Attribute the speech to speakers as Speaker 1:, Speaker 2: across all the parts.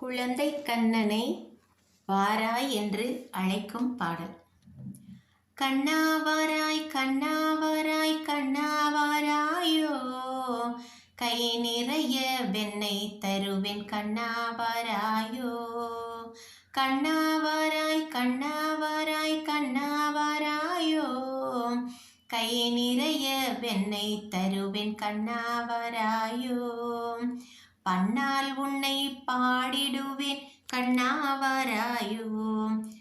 Speaker 1: குழந்தை கண்ணனை வாராய் என்று அழைக்கும் பாடல். கண்ணாவாராய் கண்ணாவாராய் கண்ணாவாராயோ கை நிறைய வெண்ணை தருவேன் கண்ணாவாராயோ கண்ணாவாராய் கண்ணாவாராய் கண்ணாவாராயோ கை நிறைய வெண்ணை தருவேன் கண்ணாவாராயோ பண்ணால் உன்னை பாடிடுவேன். கண்ணாவாராயோ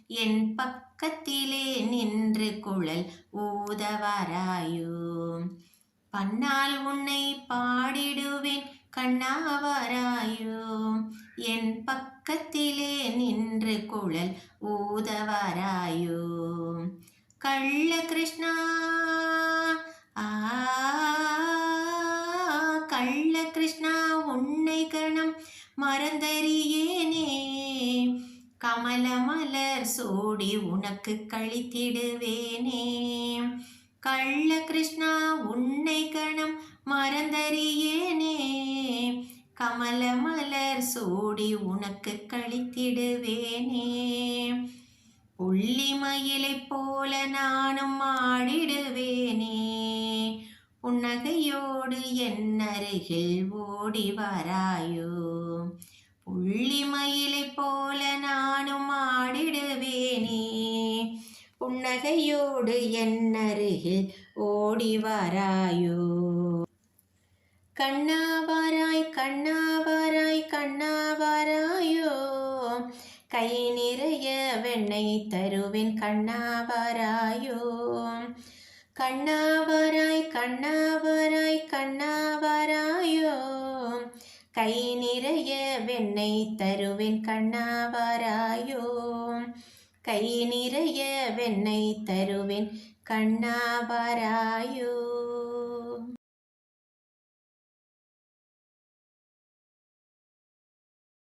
Speaker 1: என் பக்கத்திலே நின்று குழல் ஊதவாராயோ பண்ணால் உன்னை பாடிடுவேன். கண்ணாவாராயோ என் பக்கத்திலே நின்று குழல் ஊதவாராயோ கள்ள கிருஷ்ணா ஆ கள்ள கிருஷ்ணா. மறந்தறியேனே. கமல மலர் சோடி உனக்கு கழித்திடுவேனே. கள்ள கிருஷ்ணா உன்னை கணம் மறந்தறியேனே. கமல மலர் சூடி உனக்கு கழித்திடுவேனே. புள்ளி மயிலை போல நானும் ஆடிடுவேனே. புன்னகையோடு என்னருகில் ஓடி வராயோ? புள்ளிமயிலை போல நானும் ஆடிடுவேனே. புன்னகையோடு என்னருகில் ஓடி வராயோ? கண்ணாவாராய் கண்ணாவாராய் கண்ணாவாராயோ? கை நிறைய வெண்ணெய் தருவேன் கண்ணாவாராயோ? கண்ணாவாராய் கண்ணாவராய் கண்ணாவராயோ. கை நிறைய வெண்ணெய் தருவேன் கண்ணாவாராயோ. கை நிறைய வெண்ணெய் தருவேன் கண்ணாவாராயோ.